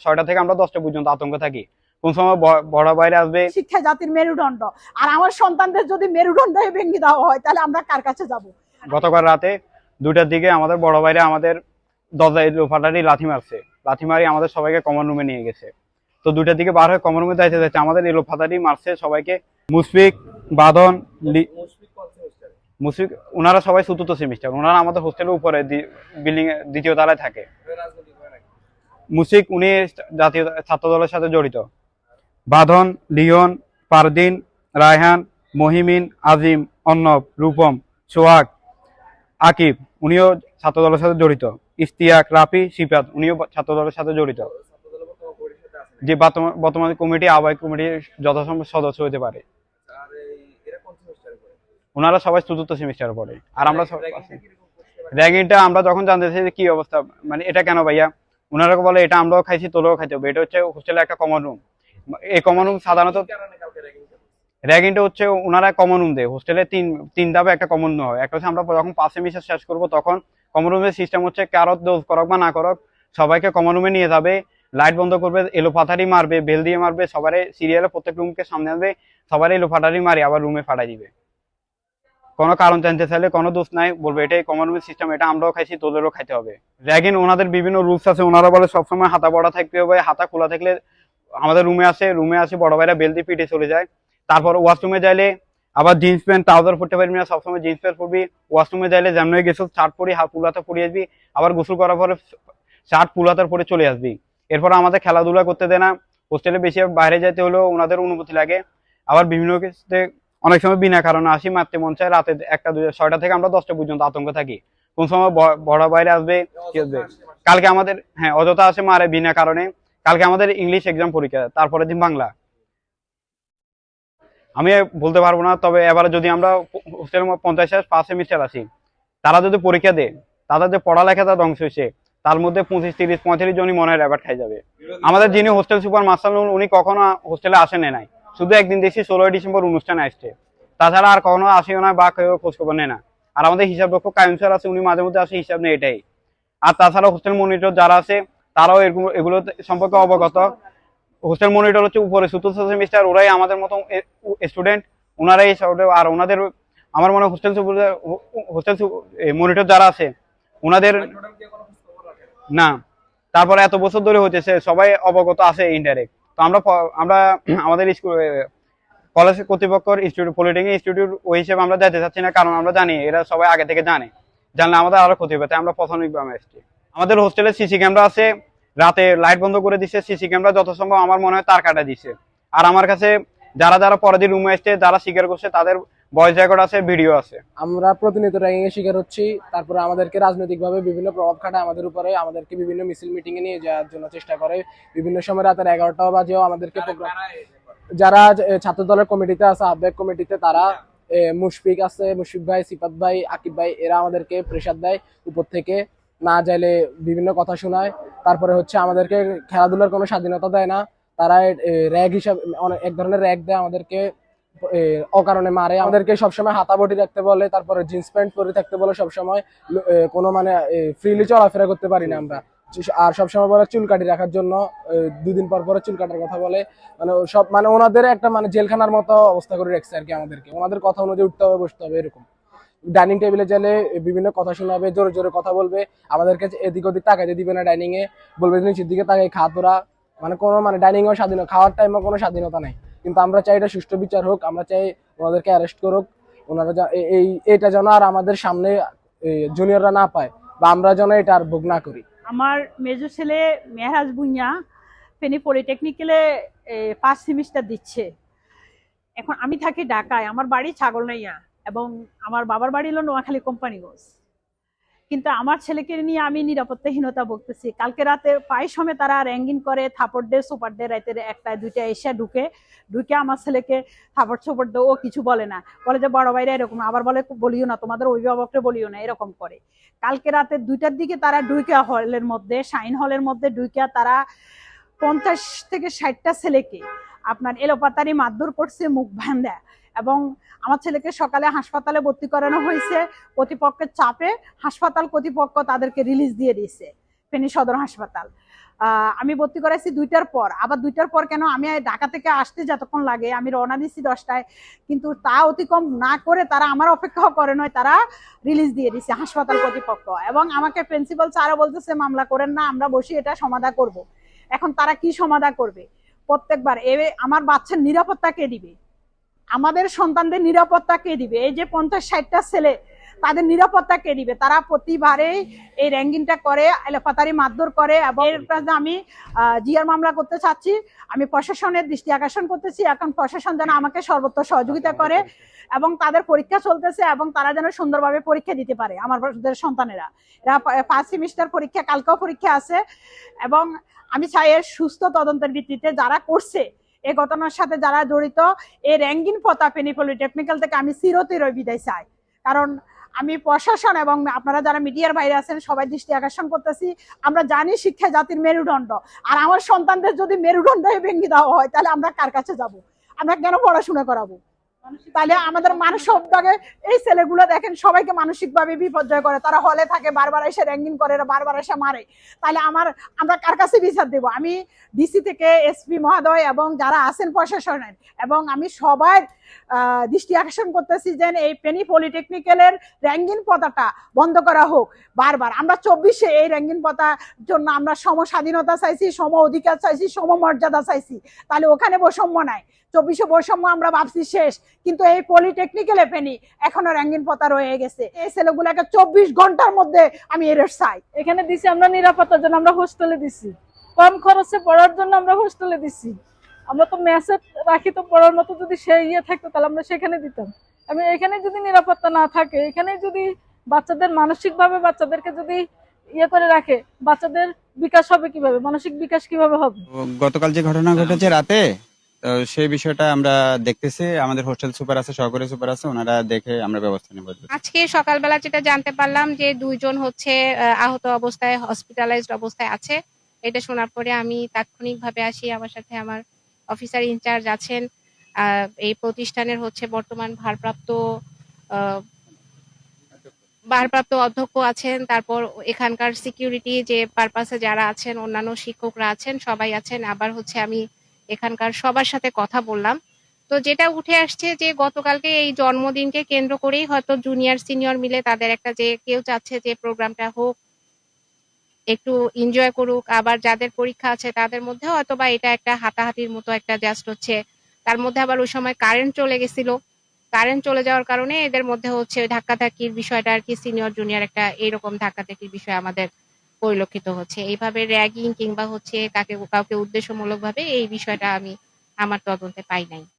ছয়টা থেকে আমরা দশটা পর্যন্ত আতঙ্ক থাকি। কোন সময় বড় বাইরে আসবে। শিক্ষা জাতির মেরুদণ্ড। আর আমার সন্তানদের যদি মেরুদণ্ড ভেঙে দেওয়া হয় তাহলে আমরা কার কাছে যাব? গতকাল রাতে দুইটার দিকে আমাদের বড় ভাইরা আমাদের দরজায় লোফাটারি লাথি মারছে। লাথি মারি আমাদের সবাইকে কমন রুমে নিয়ে গেছে। তো দুইটার দিকে বার হয়ে কমন রুমে যাইতে যাচ্ছে আমাদের এই লোফাটারি মারছে সবাইকে। মুশফিক বাঁধন লি- মুশফিক ওনারা সবাই চতুর্থ সেমিস্টার ওনারা আমাদের হোস্টেলের উপরে বিল্ডিং দ্বিতীয় তলায় থাকে। মুশিক উনি জাতীয় ছাত্র দলের সাথে জড়িত। বাঁধন লিওন পারদিন রায়হান মহিমিন আজিম অর্ণব রূপম সোহাগ আকিব উনিও ছাত্র দলের সাথে জড়িত। ইস্তিয়াক রাফি সিফাত উনিও ছাত্র দলের সাথে জড়িত। যে বর্তমান- বর্তমানে কমিটি আহ্বায়ক কমিটির যথাসম্ভব সদস্য হতে পারে। ওনারা সবাই চতুর্থ সেমিস্টার পড়ে। আর আমরা র্যাগিংটা আমরা যখন জানতে চাই যে কি অবস্থা মানে এটা কেন ভাইয়া? ওনারা বলে এটা আমরাও খাইছি তোরাও খাইতে হবে। এটা হচ্ছে হোস্টেলে একটা কমন রুম এই কমন রুম সাধারণত র্যাগিংটা হচ্ছে ওনারা কমন রুম দেয়। হোস্টেলে তিন তিন ধাপে একটা কমন রুম হয়। একটা হচ্ছে আমরা যখন পাঁচ সেমিস্টার শেষ করব তখন কমন রুমের সিস্টেম হচ্ছে কারও দোষ করক বা না করক সবাইকে কমন রুমে নিয়ে যাবে। লাইট বন্ধ করবে এলো পাথারি মারবে বেল দিয়ে মারবে সবারে সিরিয়ালে প্রত্যেক রুমকে সামনে আনবে সবার এলো ফাটারি মারি আবার রুমে ফাটাই দিবে। কোনো কারণ জানতে চাইলে কোনো দোষ নাই, বলবে এটাই কমন সিস্টেম এটা আমরাও খাইছি, তোদেরও খাইতে হবে। র্যাগিন ওনাদের বিভিন্ন রুলস আছে, ওনারা বলে সবসময় হাতা বড়া থাকতে হবে, হাতা খোলা থাকলে আমাদের রুমে আসে রুমে আসে বড় ভাইরা বেলদি পিটে চলে যায়। তারপর ওয়াশরুমে যাইলে আবার জিন্স প্যান্ট ট্রাউজার পরতে পারবি না, সবসময় জিন্স প্যান্ট পরবি। ওয়াশরুমে যাইলে যেমন গেছো শার্ট পরি হাফ পুলাতে পরে আসবি। আবার গোসল করার পরে শার্ট পুলাতার পরে চলে আসবি। এরপর আমাদের খেলাধুলা করতে দেয় না হোস্টেলে বেশি বাইরে যেতে হলেও ওনাদের অনুমতি লাগে। আবার বিভিন্ন অনেক সময় বিনা কারণে আসি, মারতে মন চায়, রাতে একটা দুই ছয়টা থেকে আমরা দশটা পর্যন্ত আতঙ্ক থাকি। কোন সময় বড় বাইরে আসবে কালকে আমাদের হ্যাঁ অযথা আসে মারে বিনা কারণে। কালকে আমাদের ইংলিশ এক্সাম পরীক্ষা, তারপরের দিন বাংলা। আমি বলতে পারব না, তবে এবারে যদি আমরা হোস্টেল পঞ্চাশ ফার্স্ট সেমিস্টার আসি, তারা যদি পরীক্ষা দেয়, তাদের যে পড়ালেখাটা ধ্বংস হয়েছে, তার মধ্যে পঁচিশ, তিরিশ, পঁয়ত্রিশ জনই মনে হয় র্যাবার্ট খাই যাবে। আমাদের যিনি হোস্টেল সুপার মাস্টার, উনি কখনো হোস্টেলে আসেন নাই। শুধু একদিন দেখছি ষোলোই ডিসেম্বর অনুষ্ঠানে আসছে। তাছাড়া আর কখনো আসেও না বা কেউ খোঁজ খবর নেয় না। আর আমাদের হিসাব রক্ষক কায়ুম স্যার আছে, উনি মাঝে মধ্যে আসে, হিসাব নেই এটাই। আর তাছাড়া হোস্টেল মনিটর যারা আছে, তারাও এরকম, এগুলো সম্পর্কে অবগত। হোস্টেল মনিটর হচ্ছে উপরে, চতুর্থ সেমিস্টার, ওরাই আমাদের মতো স্টুডেন্ট। ওনারাই আর ওনাদের, আমার মনে হোস্টেল হোস্টেল মনিটর যারা আছে, ওনাদের না। তারপরে এত বছর ধরে হতেছে সবাই অবগত আছে ইনডাইরেক্ট তো আমরা আমরা আমাদের স্কুল কলেজ কর্তৃপক্ষের ইনস্টিটিউট পলিটেকনিক ইনস্টিটিউট ওই হিসেবে আমরা যেতে চাচ্ছি না, কারণ আমরা জানি এরা সবাই আগে থেকে জানে। জানলে আমাদের আরও ক্ষতি হবে, তাই আমরা প্রাথমিকভাবে এসছি। আমাদের হোস্টেলে সিসি ক্যামেরা আছে, রাতে লাইট বন্ধ করে দিছে সিসি ক্যামেরা যত সম্ভব আমার মনে হয় তার কাটা দিছে। আর আমার কাছে যারা যারা পরে দিন রুমে এসছে, যারা স্বীকার করছে, তাদের ভয়েস রেকর্ড আছে ভিডিও আছে। আমরা প্রতিনিয়ত র্যাগিং এর শিকার হচ্ছি তারপরে আমাদেরকে রাজনৈতিকভাবে বিভিন্ন প্রভাব খাটায় আমাদের উপরে আমাদেরকে বিভিন্ন মিছিল মিটিং এ নিয়ে যাওয়ার জন্য চেষ্টা করে। বিভিন্ন সময় রাতের এগারোটা বাজেও আমাদেরকে program- যারা ছাত্র দলের কমিটিতে আছে আহ্বায়ক কমিটিতে তারা এ, মুশফিক আছে মুশফিক ভাই সিফাত ভাই আকিব ভাই এরা আমাদেরকে প্রেসার দেয় উপর থেকে। না চাইলে বিভিন্ন কথা শোনায়। তারপরে হচ্ছে আমাদেরকে খেলাধুলার কোনো স্বাধীনতা দেয় না। তারা র্যাগ হিসাবে অনেক এক ধরনের র্যাগ দেয় আমাদেরকে। অকারণে মারে। আমাদেরকে সবসময় হাতা বটি রাখতে বলে, তারপরে জিন্স প্যান্ট পরে থাকতে বলে, সবসময় কোনো মানে ফ্রিলি চলাফেরা করতে পারি না আমরা। আর সবসময় বলে চুল কাটি রাখার জন্য দুদিন পর পরে চুল কাটার কথা বলে। মানে সব মানে ওনাদের একটা মানে জেলখানার মতো অবস্থা করে রাখছে আর কি আমাদেরকে। ওনাদের কথা অনুযায়ী উঠতে হবে, বসতে হবে, এরকম। ডাইনিং টেবিলে গেলে বিভিন্ন কথা শোনাবে, জোরে জোরে কথা বলবে। আমাদেরকে এদিক ওদিক তাকাইতে দিবে না ডাইনিং এ বলবে নিচের দিকে তাকাই, খা তোরা। মানে কোনো মানে ডাইনিং এও স্বাধীনতা খাওয়ার টাইমে কোনো স্বাধীনতা নাই। কিন্তু আমরা চাই এটা সুষ্ঠু বিচার হোক, আমরা চাই ওনাদেরকে অ্যারেস্ট করুক। ওনারা এই এটা যেন আর আমাদের সামনে জুনিয়ররা না পায় বা আমরা যেন এটা আর ভোগ না করি। আমার মেজো ছেলে মেহরাজ বুইয়া ফেনী পলিটেকনিক্যালে ফার্স্ট সেমিস্টার দিচ্ছে। এখন আমি থাকি ঢাকায়, আমার বাড়ি ছাগলনাইয়া এবং আমার বাবার বাড়ি হলো নোয়াখালী কোম্পানিগঞ্জ। কিন্তু আমার ছেলেকে নিয়ে আমি নিরাপত্তাহীনতা বলতেছি কালকে রাতে প্রায় সময় তারা র্যাঙ্গিং করে থাপড় ডে সুপার ডে রাতের একটা, দুইটা এসে ঢুকে ঢুকে আমার ছেলেকে থাপড় সুপার দে ও কিছু বলে না। বলে যে, বড় ভাইরা এরকম। আবার বলে, বলিও না, তোমাদের অভিভাবককে বলিও না, এরকম করে। কালকে রাতে দুইটার দিকে তারা ঢুইকা হলের মধ্যে, শাইন হলের মধ্যে ঢুইকা তারা পঞ্চাশ থেকে ষাটটা ছেলেকে আপনার এলোপাতারি মারধর করছে, মুখ ভান্দা এবং আমার ছেলেকে সকালে হাসপাতালে ভর্তি করানো হয়েছে। কর্তৃপক্ষের চাপে হাসপাতাল কর্তৃপক্ষ তাদেরকে রিলিজ দিয়ে দিয়েছে, ফেনী সদর হাসপাতাল। আমি ভর্তি করাইছি দুইটার পর। আবার দুইটার পর কেন আমি ঢাকা থেকে আসতে যতক্ষণ লাগে, আমি রওনা দিচ্ছি দশটায়। কিন্তু তা অতিক্রম না করে তারা আমার অপেক্ষাও করে নয়, তারা রিলিজ দিয়ে দিচ্ছে হাসপাতাল কর্তৃপক্ষ। এবং আমাকে প্রিন্সিপাল স্যারও বলতেছে, মামলা করেন না, আমরা বসি এটা সমাধা করব। এখন তারা কি সমাধা করবে? প্রত্যেকবার। এ, আমার বাচ্চার নিরাপত্তা কে দিবে? আমাদের সন্তানদের নিরাপত্তা কে দিবে? এই যে পঞ্চাশ ষাটটা ছেলে তাদের নিরাপত্তা কে দিবে? তারা প্রতিবারেই এই র্যাঙ্কিংটা করে এলাপাতারি মারধর করে এবং আমি জিয়ার মামলা করতে চাচ্ছি। আমি প্রশাসনের দৃষ্টি আকর্ষণ করতেছি। এখন প্রশাসন যেন আমাকে সর্বত্র সহযোগিতা করে এবং তাদের পরীক্ষা চলতেছে এবং তারা যেন সুন্দরভাবে পরীক্ষা দিতে পারে আমাদের সন্তানেরা। এরা ফার্স্ট সেমিস্টার পরীক্ষা, কালকেও পরীক্ষা আছে এবং আমি চাই এর সুস্থ তদন্তের ভিত্তিতে যারা করছে, এ ঘটনার সাথে যারা জড়িত এই র্যাঙ্কিং পতা ফেনী পলিটেকনিক্যাল থেকে আমি চিরতিরই বিদায় চাই। কারণ আমি প্রশাসন এবং আপনারা যারা মিডিয়ার বাইরে আছেন, সবাই দৃষ্টি আকর্ষণ করতেছি। আমরা জানি শিক্ষা জাতির মেরুদণ্ড। আর আমার সন্তানদের যদি মেরুদণ্ড ভেঙে দেওয়া হয়, তাহলে আমরা কার কাছে যাব? আমরা কেন পড়াশোনা করাবো? তাহলে আমাদের মানসিকভাবে এই ছেলেগুলো দেখেন সবাইকে মানসিকভাবে বিপর্যয় করে। তারা হলে থাকে, বারবার এসে র্যাঙ্কিং করে বারবার এসে মারে। তাহলে আমার, আমরা কার কাছে বিচার দেবো? আমি ডিসি থেকে এসপি মহোদয় এবং যারা আছেন প্রশাসনের এবং আমি সবার দৃষ্টি আকর্ষণ করতেছি যে এই পেনি পলিটেকনিক্যালের র্যাঙ্কিং পতাটা বন্ধ করা হোক, বারবার। আমরা চব্বিশে এই র্যাঙ্কিং পতার জন্য আমরা সম স্বাধীনতা চাইছি, সম অধিকার চাইছি, সম মর্যাদা চাইছি। তাহলে ওখানে বৈষম্য নাই। চব্বিশে বৈষম্য আমরা ভাবছি শেষ। কিন্তু এই পলিটেকনিক্যালে ফেনি এখনও র্যাঙ্কিং পতা রয়ে গেছে। এই ছেলেগুলোকে চব্বিশ ঘণ্টার মধ্যে আমি এর চাই। এখানে দিছি আমরা নিরাপত্তার জন্য আমরা হোস্টেলে দিছি। কম খরচে পড়ার জন্য আমরা হোস্টেলে দিছি। আমরা তো মেসে রাখি তো পড়ার মতো যদি সে ইয়ে থাকতো তাহলে আমরা সেখানে দিতাম। আমি এখানে যদি নিরাপত্তা না থাকে এখানে যদি বাচ্চাদের মানসিকভাবে বাচ্চাদেরকে যদি ইয়ে করে রাখে বাচ্চাদের বিকাশ হবে কীভাবে? মানসিক বিকাশ কীভাবে হবে? গতকাল যে ঘটনা ঘটেছে রাতে সেই বিষয়টা আমরা দেখতেছি। আমাদের হোস্টেল সুপার আছে, সহকারী সুপার আছে, ওনারা দেখে আমরা ব্যবস্থা নেব। আজকে সকালবেলা যেটা জানতে পারলাম যে দুইজন হচ্ছে আহত অবস্থায় হসপিটালাইজড অবস্থায় আছে। এটা শোনার পরে আমি তাৎক্ষণিকভাবে আসি। আমার সাথে আমার অফিসার ইনচার্জ আছেন। এই প্রতিষ্ঠানের হচ্ছে বর্তমান ভারপ্রাপ্ত ভারপ্রাপ্ত অধ্যক্ষ আছেন। তারপর এখানকার সিকিউরিটি যে পারপাসে যারা আছেন, অন্যান্য শিক্ষকরা আছেন, সবাই আছেন। আবার হচ্ছে আমি এখানকার সবার সাথে কথা বললাম। তো যেটা উঠে আসছে যে গতকালকে এই জন্মদিনকে কেন্দ্র করেই হয়তো জুনিয়র সিনিয়র মিলে তাদের একটা যে কেউ চাচ্ছে যে প্রোগ্রামটা হোক, একটু এনজয় করুক। আবার যাদের পরীক্ষা আছে তাদের মধ্যে হয়তো বা এটা একটা হাতাহাতির মতো একটা জাস্ট হচ্ছে। তার মধ্যে আবার ওই সময় কারেন্ট চলে গেছিল। কারেন্ট চলে যাওয়ার কারণে এদের মধ্যে হচ্ছে ধাক্কাধাক্কির বিষয়টা আর কি সিনিয়র জুনিয়র একটা এইরকম ধাক্কাধাক্কির বিষয় আমাদের পরিলক্ষিত হচ্ছে। এইভাবে র্যাগিং কিংবা হচ্ছে কাকে, কাউকে উদ্দেশ্যমূলক ভাবে এই বিষয়টা আমি আমার তদন্তে পাই নাই।